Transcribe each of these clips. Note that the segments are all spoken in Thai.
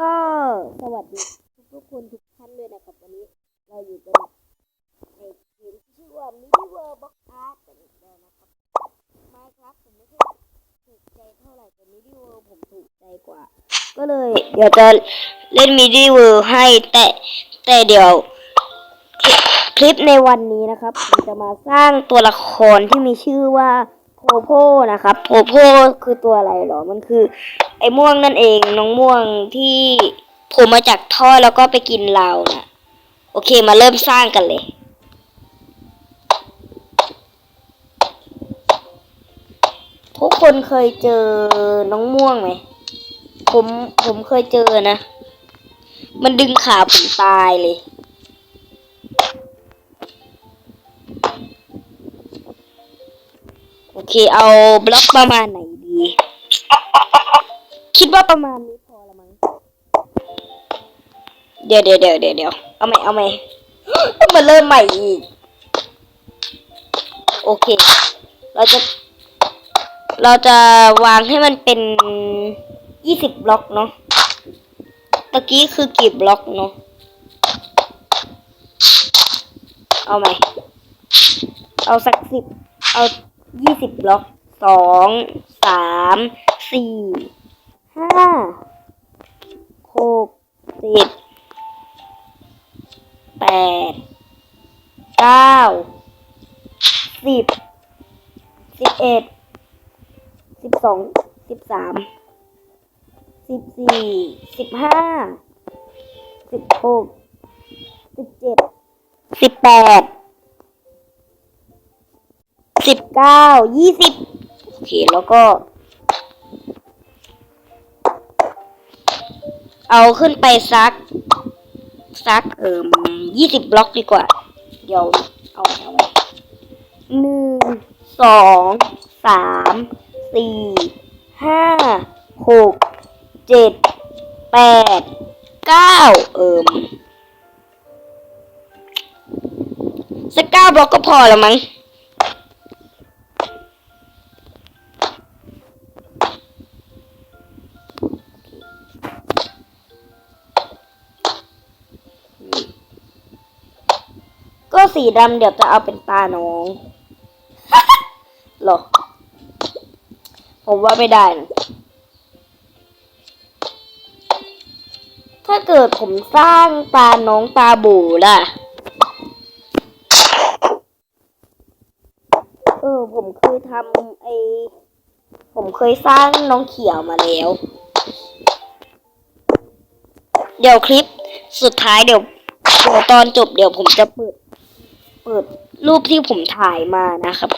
ก็สวัสดีทุกๆคนทุกท่านด้วยนะครับวันนี้ เราอยู่กันในเกมที่ชื่อว่า Mini World Box Art กันอีกแล้วนะครับมาครับผมไม่ค่อยถูกใจเท่าไหร่แต่ Mini World ผมถูกใจกว่า ก็เลย เดี๋ยวจะเล่น Mini World ให้แต่แต่เดี๋ยว คลิปในวันนี้นะครับผมจะมาสร้างตัวละครที่มีชื่อว่า โพโพนะครับโพโพคือตัวอะไรหรอ มันคือ ไอ้ม่วงนั่นเองน้องม่วงที่โผล่มาจากท่อแล้วก็ไปกินเรานะโอเคมาเริ่มสร้างกันเลยทุกคนเคยเจอน้องม่วงไหม ผมผมเคยเจอนะ มันดึงขาผมตายเลย โอเค เอาบล็อกประมาณไหนดี คิดว่าประมาณนี้พอละมั้งเดี๋ยวเดี๋ยวเดี๋ยวเดี๋ยวเดี๋ยวเอาใหม่เอาใหม่ต้องมาเริ่มใหม่อีก โอเค เราจะ เราจะวางให้มันเป็นยี่สิบบล็อกเนาะ ตะกี้คือกี่บล็อกเนาะ เอาใหม่ เอาสักสิบเอา ยี่สิบบล็อกสองสามสี่ห้าหกเจ็ดแปดเก้าสิบสิบเอ็ดสิบสองสิบสามสิบสี่สิบห้าสิบหกสิบเจ็ดสิบแปด สิบเก้ายี่สิบโอเคแล้วก็ เอาขึ้นไปซักซักเอ่มยี่สิบบล็อกดีกว่า เดี๋ยวเอาเอาหนึ่งสองสามสี่ห้าหกเจ็ดแปดเก้าเอ่มสักเก้าบล็อกก็พอแล้วมั้ง สีดำเดี๋ยวจะเอาเป็นตาน้องหรอ ผมว่าไม่ได้นะถ้าเกิดผมสร้างตาน้องตาบูล่ะ เออ ผมเคยทำไอ ผมเคยสร้างน้องเขียวมาแล้ว เดี๋ยวคลิปสุดท้ายเดี๋ยวเดี๋ยวตอนจบเดี๋ยวผมจะเปิด เปิดรูปที่ผมถ่ายมานะครับ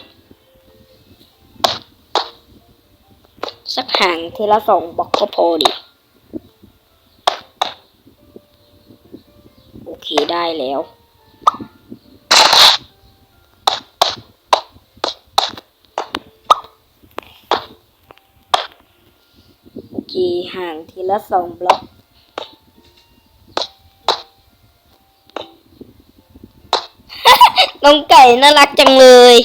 สักห่างทีละสองบล็อกก็พอดิโอเคได้แล้วโอเคห่างทีละสองบล็อก น้องไก่น่ารักจังเลย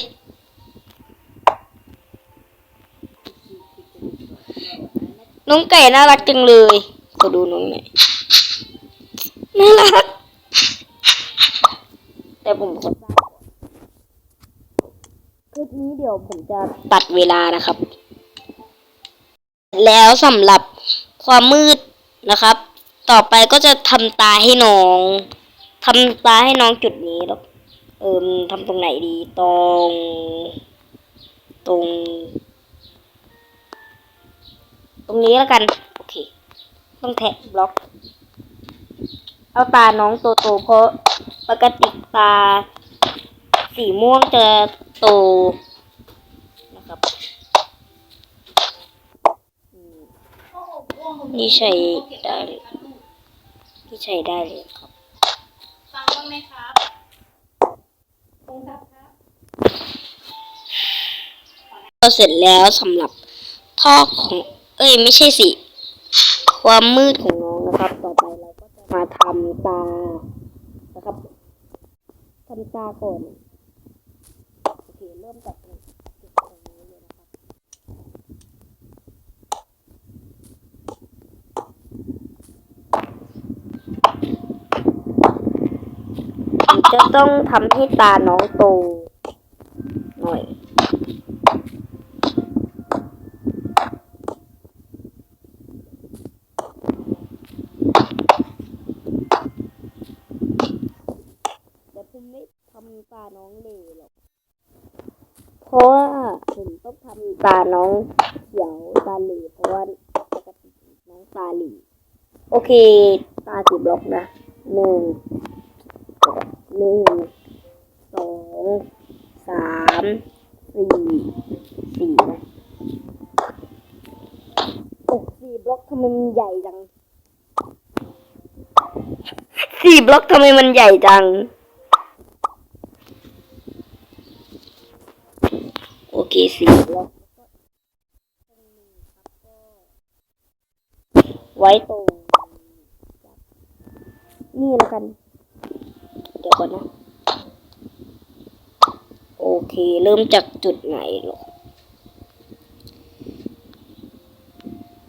น้องไก่น่ารักจังเลย ขอดูน้องหน่อย น่ารัก แต่ผมขอสร้าคลิปนี้เดี๋ยวผมจะตัดเวลานะครับ แล้วสำหรับความมืดนะครับ ต่อไปก็จะทำตาให้น้องทำตาให้น้องจุดนี้แล้ว เอิมทำตรงไหนดีตรง ตรง ตรงนี้แล้วกัน โอเค ต้องแทะบล็อก เอาตาน้องโตโตๆเพราะปกติตา สีม่วงจะโตนะครับนี่ใช้ได้เลยนี่ใช้ได้เลยครับ ฟังบ้างไหมครับ เราเสร็จแล้วสำหรับท่อของ เอ้ยไม่ใช่สิ ความมืดของน้องนะครับ ต่อไปเราก็จะมาทำตานะครับทำตาก่อนโอเคเริ่มจากตรงจุดตรงนี้เลยนะครับ จะต้องทำให้ตาน้องโตหน่อย แต่ผมไม่ทำตาน้องเลยหรอก เพราะว่าผมต้องทำตาน้องเขียวตาเหลืเพราะว่าปกติน้องตาเหลืโอเค ตาสีบล็อกนะหนึ่ง หนึ่งสองสามสี่สี่นะโอ้สี่บล็อกทำไมมันใหญ่จังสี่บล็อกทำไมมันใหญ่จัง โอเคสี่บล็อกไว้ตรงนี่แล้วกันเดี๋ยวก่อนนะ โอเค เริ่มจากจุดไหนหรอ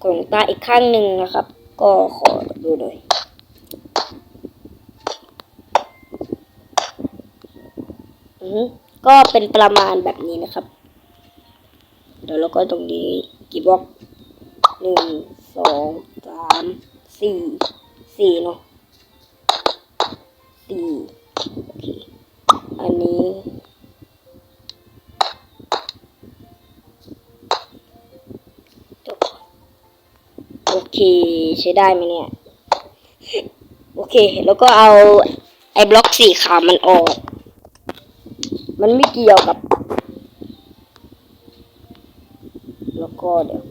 กล่องตาอีกข้างหนึ่งนะครับ ก็ขอดูหน่อยอือฮึก็เป็นประมาณแบบนี้นะครับ เดี๋ยวเราก็ตรงนี้กี่บล็อกหนึ่งสองสามสี่สี่เนาะสี่ อันนี้ โอเคใช้ได้ไหมเนี่ย โอเค แล้วก็เอา ไอ้บล็อกสีขาวมันออก มันไม่เกี่ยวกับ แล้วก็เดี๋ยว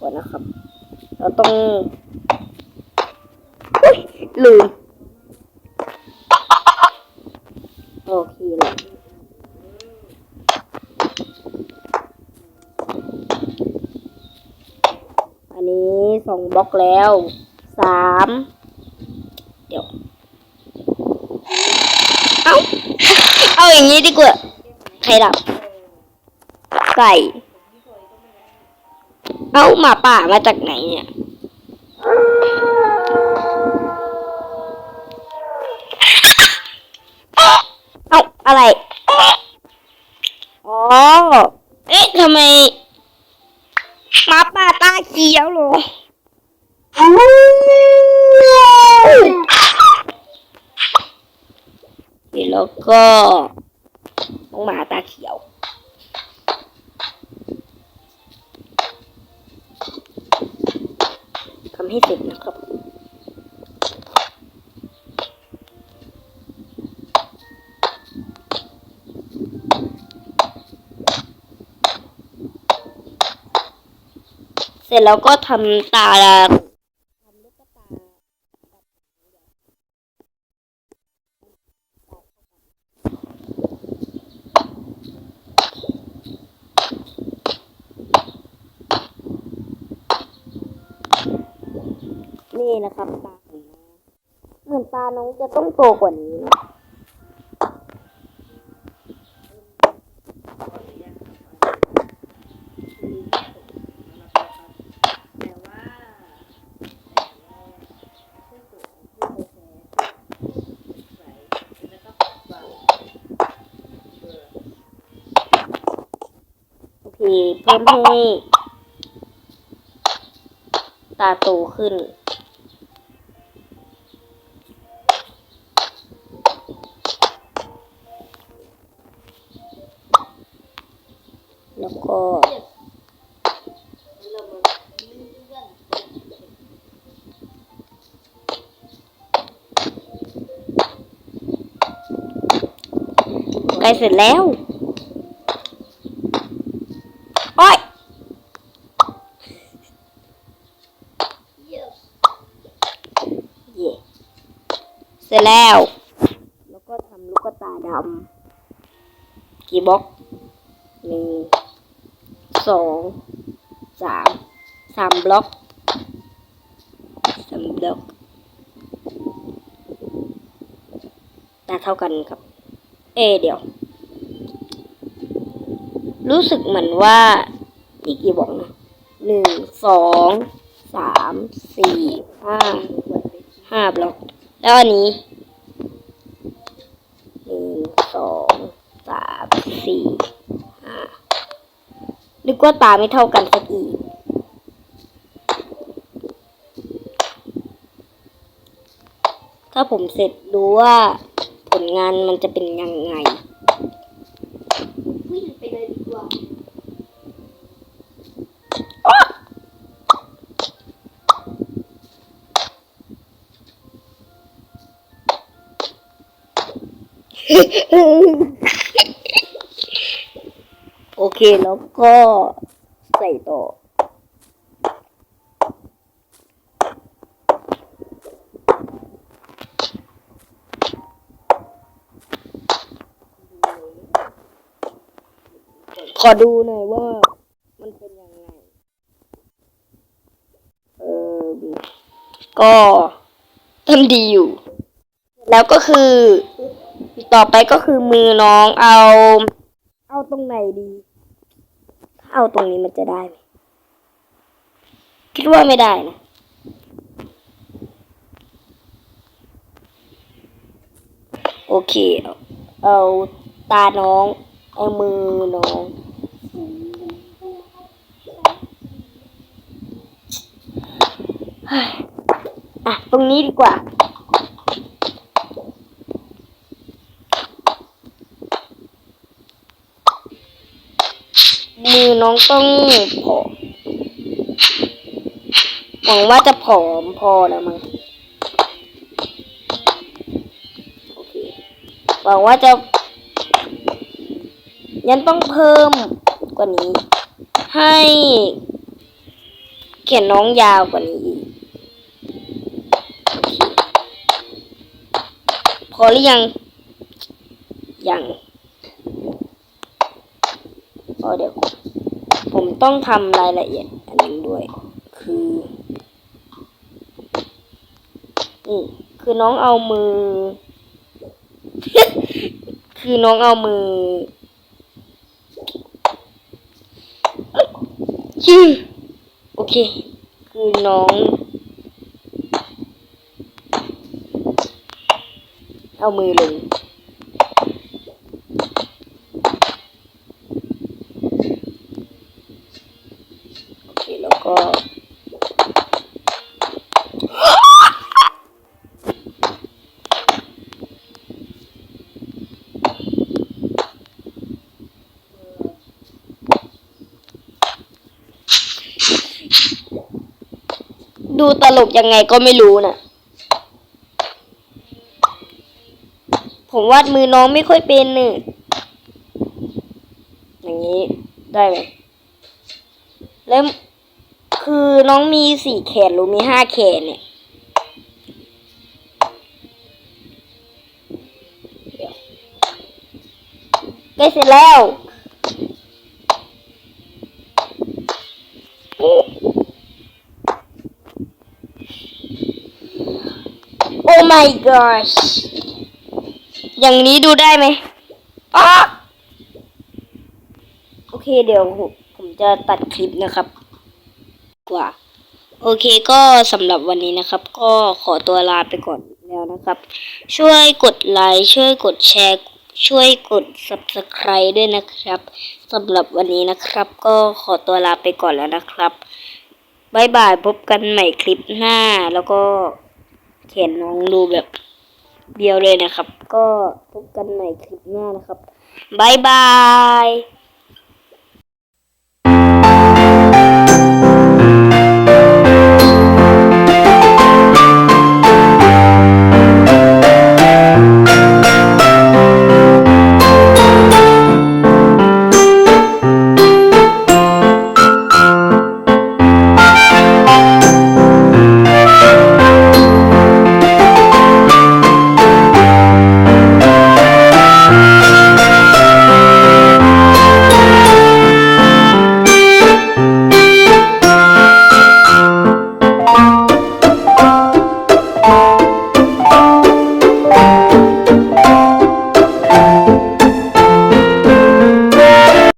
ก่อนนะครับ เราต้องอุ๊ยลืม โอเคเลยอันนี้สองบล็อกแล้วสามเดี๋ยว เอาเอาอย่างนี้ดีกว่าใครดับไก่ เอาหมาป่ามาจากไหนเนี่ย เอาอะไร อ๋อ เอ๊ะทำไมหมาป่าตาเขียวเหรอแล้ว ก็น้องหมาตาเขียว ทำให้เสร็จนะครับเสร็จแล้วก็ทำตาทำลูกตานี่นะ ครับตาของน้องเหมือนตาน้องจะต้องโตกว่านี้นะเพิ่มให้ตาโตขึ้น กล้เสร็จแล้วโอ้ยเย่เสร็จแล้ว แล้วก็ทำลูกตาดำกี่บล็อกหนึ่งสองสามสามบล็อกสามบล็อกตาเท่ากันครับ เอะเดี๋ยว รู้สึกเหมือนว่าอีกกี่บอกนะหนึ่งสองสามสี่ห้าห้าบล็อก แล้วอันนี้สี่ห้านึกว่าตาไม่เท่ากันสักอีกถ้าผมเสร็จดูว่าผลงานมันจะเป็นยังไง เคแล้วก็ใส่ต่อ ขอดูหน่อยว่า มันเป็นยังไง เออ ก็ทำดีอยู่ แล้วก็คือ ต่อไปก็คือมือน้องเอา เอาตรงไหนดี เอาตรงนี้มันจะได้ไหมคิดว่าไม่ได้นะโอเค เอาเอาตาน้อง เอามือน้อง อะ ตรงนี้ดีกว่า มือน้องต้องผอมหวังว่าจะผอมพอแล้วมั้งโอเคหวังว่าจะ ยังต้องเพิ่มกว่านี้ ให้เขียนน้องยาวกว่านี้อีกพอหรือยังยัง พอเดี๋ยว ผมต้องทำรายละเอียดอันหนึงด้วย คือนี่คือน้องเอามือ คือน้องเอามือชื่อโอเค คือน้อง เอามือลง โอเค แล้วก็ ดูต ลกยังไงก็ไม่รู้น่ะ ผมวาดมือน้องไม่ค่อยเป็นนี่อย่างนี้ได้ไหมแล้วคือน้องมีสี่แขนหรือมีห้าแขนเนี่ยใกล้เสร็จแล้ว my gosh อย่างนี้ดูได้ไหมอ๊ะโอเคเดี๋ยวผมผมจะตัดคลิปนะครับ กว่า โอเคก็สำหรับวันนี้นะครับ ก็ขอตัวลาไปก่อนแล้วนะครับ ช่วยกดไลค์ช่วยกดแชร์ช่วยกด subscribe ด้วยนะครับสำหรับวันนี้นะครับ ก็ขอตัวลาไปก่อนแล้วนะครับบายบายพบกันใหม่คลิปหน้าแล้วก็ เขียนน้องดูแบบเบียวเลยนะครับ ก็พบกันใหม่คลิปหน้านะครับบายบาย